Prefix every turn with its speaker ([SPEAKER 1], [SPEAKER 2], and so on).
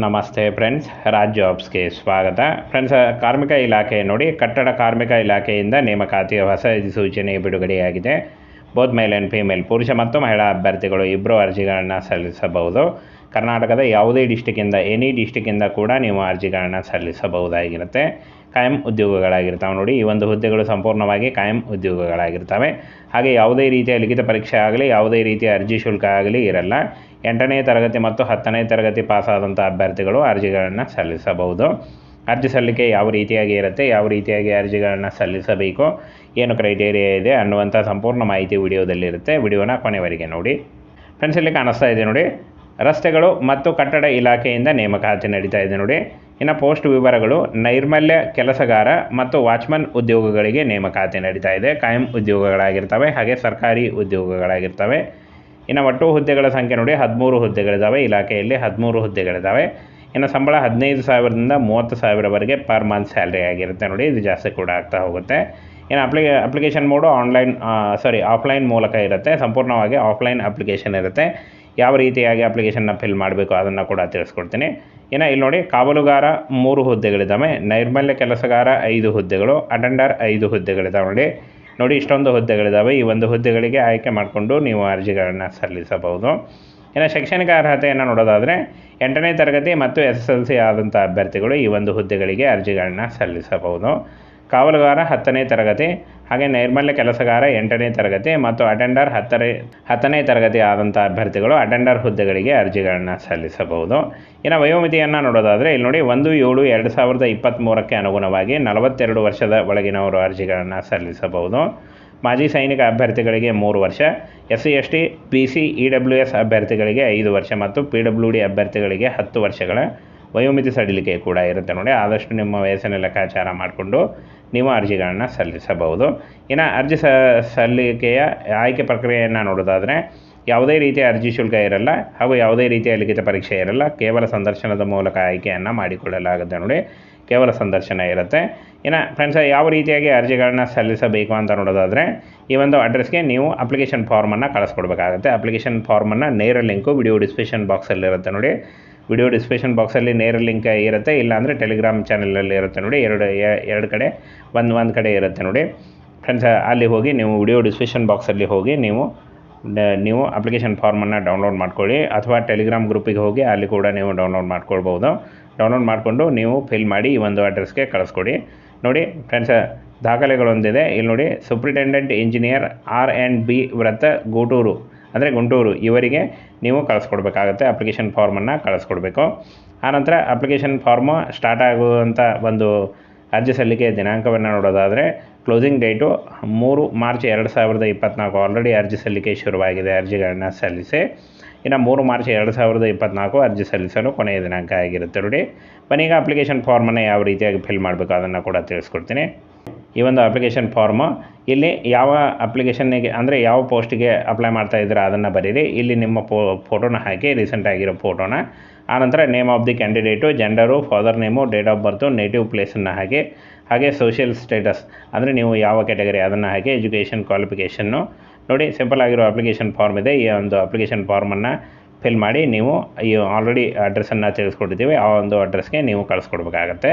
[SPEAKER 1] ನಮಸ್ತೆ ಫ್ರೆಂಡ್ಸ್ ರಾಜ್ ಜಾಬ್ಸ್ಗೆ ಸ್ವಾಗತ. ಫ್ರೆಂಡ್ಸ್, ಕಾರ್ಮಿಕ ಇಲಾಖೆ ನೋಡಿ, ಕಟ್ಟಡ ಕಾರ್ಮಿಕ ಇಲಾಖೆಯಿಂದ ನೇಮಕಾತಿಯ ಹೊಸ ಅಧಿಸೂಚನೆ ಬಿಡುಗಡೆಯಾಗಿದೆ. ಬೋತ್ ಮೇಲ್ ಆ್ಯಂಡ್ ಫೀಮೇಲ್, ಪುರುಷ ಮತ್ತು ಮಹಿಳಾ ಅಭ್ಯರ್ಥಿಗಳು ಇಬ್ಬರು ಅರ್ಜಿಗಳನ್ನು ಸಲ್ಲಿಸಬಹುದು. ಕರ್ನಾಟಕದ ಯಾವುದೇ ಡಿಸ್ಟಿಕ್ಕಿಂದ ಎನಿ ಡಿಸ್ಟಿಕ್ಕಿಂದ ಕೂಡ ನೀವು ಅರ್ಜಿಗಳನ್ನು ಸಲ್ಲಿಸಬಹುದಾಗಿರುತ್ತೆ. ಕಾಯಂ ಉದ್ಯೋಗಗಳಾಗಿರ್ತಾವೆ ನೋಡಿ, ಈ ಒಂದು ಹುದ್ದೆಗಳು ಸಂಪೂರ್ಣವಾಗಿ ಕಾಯಂ ಉದ್ಯೋಗಗಳಾಗಿರ್ತವೆ. ಹಾಗೆ ಯಾವುದೇ ರೀತಿಯ ಲಿಖಿತ ಪರೀಕ್ಷೆ ಆಗಲಿ, ಯಾವುದೇ ರೀತಿಯ ಅರ್ಜಿ ಶುಲ್ಕ ಆಗಲಿ ಇರಲ್ಲ. ಎಂಟನೇ ತರಗತಿ ಮತ್ತು ಹತ್ತನೇ ತರಗತಿ ಪಾಸಾದಂಥ ಅಭ್ಯರ್ಥಿಗಳು ಅರ್ಜಿಗಳನ್ನು ಸಲ್ಲಿಸಬಹುದು. ಅರ್ಜಿ ಸಲ್ಲಿಕೆ ಯಾವ ರೀತಿಯಾಗಿ ಇರುತ್ತೆ, ಯಾವ ರೀತಿಯಾಗಿ ಅರ್ಜಿಗಳನ್ನು ಸಲ್ಲಿಸಬೇಕು, ಏನು ಕ್ರೈಟೇರಿಯಾ ಇದೆ ಅನ್ನುವಂಥ ಸಂಪೂರ್ಣ ಮಾಹಿತಿ ವಿಡಿಯೋದಲ್ಲಿರುತ್ತೆ. ವಿಡಿಯೋನ ಕೊನೆವರೆಗೆ ನೋಡಿ. ಫ್ರೆಂಡ್ಸ್, ಇಲ್ಲಿ ಕಾಣಿಸ್ತಾ ಇದೆ ನೋಡಿ. ರಸ್ತೆಗಳು ಮತ್ತು ಕಟ್ಟಡ ಇಲಾಖೆಯಿಂದ ನೇಮಕಾತಿ ನಡೀತಾ ಇದೆ ನೋಡಿ. ಇನ್ನು ಪೋಸ್ಟ್ ವಿವರಗಳು, ನೈರ್ಮಲ್ಯ ಕೆಲಸಗಾರ ಮತ್ತು ವಾಚ್ಮನ್ ಉದ್ಯೋಗಗಳಿಗೆ ನೇಮಕಾತಿ ನಡೀತಾ ಇದೆ. ಕಾಯಂ ಉದ್ಯೋಗಗಳಾಗಿರ್ತವೆ, ಹಾಗೆ ಸರ್ಕಾರಿ ಉದ್ಯೋಗಗಳಾಗಿರ್ತವೆ. ಇನ್ನು ಒಟ್ಟು ಹುದ್ದೆಗಳ ಸಂಖ್ಯೆ ನೋಡಿ, ಹದಿಮೂರು ಹುದ್ದೆಗಳಿದ್ದಾವೆ ಇಲಾಖೆಯಲ್ಲಿ ಹದಿಮೂರು ಹುದ್ದೆಗಳಿದ್ದಾವೆ ಇನ್ನು ಸಂಬಳ ಹದಿನೈದು ಸಾವಿರದಿಂದ ಮೂವತ್ತು ಸಾವಿರವರೆಗೆ ಪರ್ ಮಂತ್ ಸ್ಯಾಲ್ರಿ ಆಗಿರುತ್ತೆ ನೋಡಿ. ಇದು ಜಾಸ್ತಿ ಕೂಡ ಆಗ್ತಾ ಹೋಗುತ್ತೆ. ಇನ್ನು ಅಪ್ಲಿ application mode online sorry, offline ಮೂಲಕ ಇರುತ್ತೆ. ಸಂಪೂರ್ಣವಾಗಿ ಆಫ್ಲೈನ್ ಅಪ್ಲಿಕೇಶನ್ ಇರುತ್ತೆ. ಯಾವ ರೀತಿಯಾಗಿ ಅಪ್ಲಿಕೇಶನ್ನ ಫಿಲ್ ಮಾಡಬೇಕು ಅದನ್ನು ಕೂಡ ತಿಳಿಸ್ಕೊಡ್ತೀನಿ. ಇನ್ನು ಇಲ್ಲಿ ನೋಡಿ, ಕಾವಲುಗಾರ ಮೂರು ಹುದ್ದೆಗಳಿದ್ದಾವೆ. ನೈರ್ಮಲ್ಯ ಕೆಲಸಗಾರ ಐದು ಹುದ್ದೆಗಳು, ಅಟೆಂಡರ್ ಐದು ಹುದ್ದೆಗಳಿದ್ದಾವೆ ನೋಡಿ. ನೋಡಿ, ಇಷ್ಟೊಂದು ಹುದ್ದೆಗಳಿದ್ದಾವೆ. ಈ ಒಂದು ಹುದ್ದೆಗಳಿಗೆ ಆಯ್ಕೆ ಮಾಡಿಕೊಂಡು ನೀವು ಅರ್ಜಿಗಳನ್ನು ಸಲ್ಲಿಸಬಹುದು. ಇನ್ನು ಶೈಕ್ಷಣಿಕ ಅರ್ಹತೆಯನ್ನು ನೋಡೋದಾದರೆ, ಎಂಟನೇ ತರಗತಿ ಮತ್ತು ಎಸ್ ಎಸ್ ಎಲ್ ಸಿ ಆದಂಥ ಅಭ್ಯರ್ಥಿಗಳು ಈ ಒಂದು ಹುದ್ದೆಗಳಿಗೆ ಅರ್ಜಿಗಳನ್ನ ಸಲ್ಲಿಸಬಹುದು. ಕಾವಲುಗಾರ ಹತ್ತನೇ ತರಗತಿ ಹಾಗೆ ನೈರ್ಮಲ್ಯ ಕೆಲಸಗಾರ ಎಂಟನೇ ತರಗತಿ ಮತ್ತು ಅಟೆಂಡರ್ ಹತ್ತನೇ ಹತ್ತನೇ ತರಗತಿ ಆದಂಥ ಅಭ್ಯರ್ಥಿಗಳು ಅಟೆಂಡರ್ ಹುದ್ದೆಗಳಿಗೆ ಅರ್ಜಿಗಳನ್ನು ಸಲ್ಲಿಸಬಹುದು. ಇನ್ನು ವಯೋಮಿತಿಯನ್ನು ನೋಡೋದಾದರೆ ಇಲ್ಲಿ ನೋಡಿ ಒಂದು, ಏಳು, ಎರಡು ಸಾವಿರದ ಇಪ್ಪತ್ತ್ಮೂರಕ್ಕೆ ಅನುಗುಣವಾಗಿ ನಲವತ್ತೆರಡು ವರ್ಷದ ಒಳಗಿನವರು ಅರ್ಜಿಗಳನ್ನು ಸಲ್ಲಿಸಬಹುದು. ಮಾಜಿ ಸೈನಿಕ ಅಭ್ಯರ್ಥಿಗಳಿಗೆ ಮೂರು ವರ್ಷ S C S T P C E W S ಅಭ್ಯರ್ಥಿಗಳಿಗೆ ಐದು ವರ್ಷ ಮತ್ತು ಪಿ ಡಬ್ಲ್ಯೂ ಡಿ ಅಭ್ಯರ್ಥಿಗಳಿಗೆ ಹತ್ತು ವರ್ಷಗಳ ವಯೋಮಿತಿ ಸಡಿಲಿಕೆ ಕೂಡ ಇರುತ್ತೆ ನೋಡಿ. ಆದಷ್ಟು ನಿಮ್ಮ ವಯಸ್ಸನ್ನು ಲೆಕ್ಕಾಚಾರ ಮಾಡಿಕೊಂಡು ನೀವು ಅರ್ಜಿಗಳನ್ನು ಸಲ್ಲಿಸಬಹುದು. ಇನ್ನು ಅರ್ಜಿ ಸ, ಸಲ್ಲಿಕೆಯ ಆಯ್ಕೆ ಪ್ರಕ್ರಿಯೆಯನ್ನು ನೋಡೋದಾದರೆ ಯಾವುದೇ ರೀತಿಯ ಅರ್ಜಿ ಶುಲ್ಕ ಇರಲ್ಲ ಹಾಗೂ ಯಾವುದೇ ರೀತಿಯ ಲಿಖಿತ ಪರೀಕ್ಷೆ ಇರಲ್ಲ. ಕೇವಲ ಸಂದರ್ಶನದ ಮೂಲಕ ಆಯ್ಕೆಯನ್ನು ಮಾಡಿಕೊಳ್ಳಲಾಗುತ್ತೆ ನೋಡಿ. ಕೇವಲ ಸಂದರ್ಶನ ಇರುತ್ತೆ. ಇನ್ನು ಫ್ರೆಂಡ್ಸ್ ಯಾವ ರೀತಿಯಾಗಿ ಅರ್ಜಿಗಳನ್ನ ಸಲ್ಲಿಸಬೇಕು ಅಂತ ನೋಡೋದಾದರೆ ಈ ಒಂದು ಅಡ್ರೆಸ್ಗೆ ನೀವು ಅಪ್ಲಿಕೇಶನ್ ಫಾರ್ಮನ್ನು ಕಳಿಸ್ಕೊಡ್ಬೇಕಾಗುತ್ತೆ. ಅಪ್ಲಿಕೇಶನ್ ಫಾರ್ಮನ್ನು ನೇರ ಲಿಂಕು ವಿಡಿಯೋ ಡಿಸ್ಕ್ರಿಪ್ಷನ್ ಬಾಕ್ಸಲ್ಲಿರುತ್ತೆ ನೋಡಿ. ವಿಡಿಯೋ ಡಿಸ್ಕ್ರಿಪ್ಷನ್ ಬಾಕ್ಸಲ್ಲಿ ನೇರ ಲಿಂಕ್ ಇರುತ್ತೆ, ಇಲ್ಲಾಂದರೆ ಟೆಲಿಗ್ರಾಮ್ ಚಾನಲಲ್ಲಿ ಇರುತ್ತೆ ನೋಡಿ, ಎರಡು ಎರಡು ಕಡೆ, ಒಂದು ಒಂದು ಕಡೆ ಇರುತ್ತೆ ನೋಡಿ. ಫ್ರೆಂಡ್ಸ್ ಅಲ್ಲಿ ಹೋಗಿ ನೀವು ವಿಡಿಯೋ ಡಿಸ್ಕ್ರಿಪ್ಷನ್ ಬಾಕ್ಸಲ್ಲಿ ಹೋಗಿ ನೀವು ನೀವು ಅಪ್ಲಿಕೇಶನ್ ಫಾರ್ಮನ್ನು ಡೌನ್ಲೋಡ್ ಮಾಡ್ಕೊಳ್ಳಿ, ಅಥವಾ ಟೆಲಿಗ್ರಾಮ್ ಗ್ರೂಪಿಗೆ ಹೋಗಿ ಅಲ್ಲಿ ಕೂಡ ನೀವು ಡೌನ್ಲೋಡ್ ಮಾಡ್ಕೊಳ್ಬೋದು. ಡೌನ್ಲೋಡ್ ಮಾಡಿಕೊಂಡು ನೀವು ಫಿಲ್ ಮಾಡಿ ಈ ಒಂದು ಅಡ್ರೆಸ್ಗೆ ಕಳಿಸ್ಕೊಡಿ. ನೋಡಿ ಫ್ರೆಂಡ್ಸ್ ದಾಖಲೆಗಳೊಂದಿದೆ. ಇಲ್ಲಿ ನೋಡಿ superintendent engineer R and B ವೃತ್ತ ಗೂಟೂರು ಅಂದರೆ ಗುಂಟೂರು, ಇವರಿಗೆ ನೀವು ಕಳಿಸ್ಕೊಡ್ಬೇಕಾಗತ್ತೆ ಅಪ್ಲಿಕೇಶನ್ ಫಾರ್ಮನ್ನು ಕಳಿಸ್ಕೊಡ್ಬೇಕು. ಆನಂತರ ಅಪ್ಲಿಕೇಶನ್ ಫಾರ್ಮು ಸ್ಟಾರ್ಟ್ ಆಗುವಂಥ ಒಂದು ಅರ್ಜಿ ಸಲ್ಲಿಕೆ ದಿನಾಂಕವನ್ನು ನೋಡೋದಾದರೆ ಕ್ಲೋಸಿಂಗ್ ಡೇಟು ಮೂರು ಮಾರ್ಚ್ ಎರಡು ಸಾವಿರದ ಇಪ್ಪತ್ತ್ನಾಲ್ಕು ಆಲ್ರೆಡಿ ಅರ್ಜಿ ಸಲ್ಲಿಕೆ ಶುರುವಾಗಿದೆ ಅರ್ಜಿಗಳನ್ನು ಸಲ್ಲಿಸಿ. ಇನ್ನು ಮೂರು ಮಾರ್ಚ್ ಎರಡು ಸಾವಿರದ ಇಪ್ಪತ್ತ್ನಾಲ್ಕು ಅರ್ಜಿ ಸಲ್ಲಿಸಲು ಕೊನೆಯ ದಿನಾಂಕ ಆಗಿರುತ್ತೆ ನೋಡಿ. ಬನ್ನೀಗ ಅಪ್ಲಿಕೇಶನ್ ಫಾರ್ಮನ್ನು ಯಾವ ರೀತಿಯಾಗಿ ಫಿಲ್ ಮಾಡಬೇಕು ಅದನ್ನು ಕೂಡ ತಿಳಿಸ್ಕೊಡ್ತೀನಿ. ಈ ಒಂದು ಅಪ್ಲಿಕೇಶನ್ ಫಾರ್ಮು ಇಲ್ಲಿ ಯಾವ ಅಪ್ಲಿಕೇಶನ್ನಿಗೆ ಅಂದರೆ ಯಾವ ಪೋಸ್ಟಿಗೆ ಅಪ್ಲೈ ಮಾಡ್ತಾ ಇದ್ದೀರಾ ಅದನ್ನು ಬರೀರಿ. ಇಲ್ಲಿ ನಿಮ್ಮ ಪೋ ಫೋಟೋನ ಹಾಕಿ ರೀಸೆಂಟ್ ಆಗಿರೋ ಫೋಟೋನ ಆನಂತರ name of the candidate gender father name date of birth native ಪ್ಲೇಸನ್ನು ಹಾಕಿ, ಹಾಗೆ ಸೋಷಿಯಲ್ ಸ್ಟೇಟಸ್ ಅಂದರೆ ನೀವು ಯಾವ ಕ್ಯಾಟಗರಿ ಅದನ್ನು ಹಾಕಿ ಎಜುಕೇಷನ್ ಕ್ವಾಲಿಫಿಕೇಷನ್ನು ನೋಡಿ ಸಿಂಪಲ್ ಆಗಿರೋ ಅಪ್ಲಿಕೇಶನ್ ಫಾರ್ಮ್ ಇದೆ. ಈ ಒಂದು ಅಪ್ಲಿಕೇಶನ್ ಫಾರ್ಮನ್ನು ಫಿಲ್ ಮಾಡಿ, ನೀವು ಈ ಆಲ್ರೆಡಿ ಅಡ್ರೆಸ್ಸನ್ನು ತಿಳಿಸ್ಕೊಟ್ಟಿದ್ದೀವಿ. ಆ ಒಂದು ಅಡ್ರೆಸ್ಗೆ ನೀವು ಕಳಿಸ್ಕೊಡ್ಬೇಕಾಗತ್ತೆ.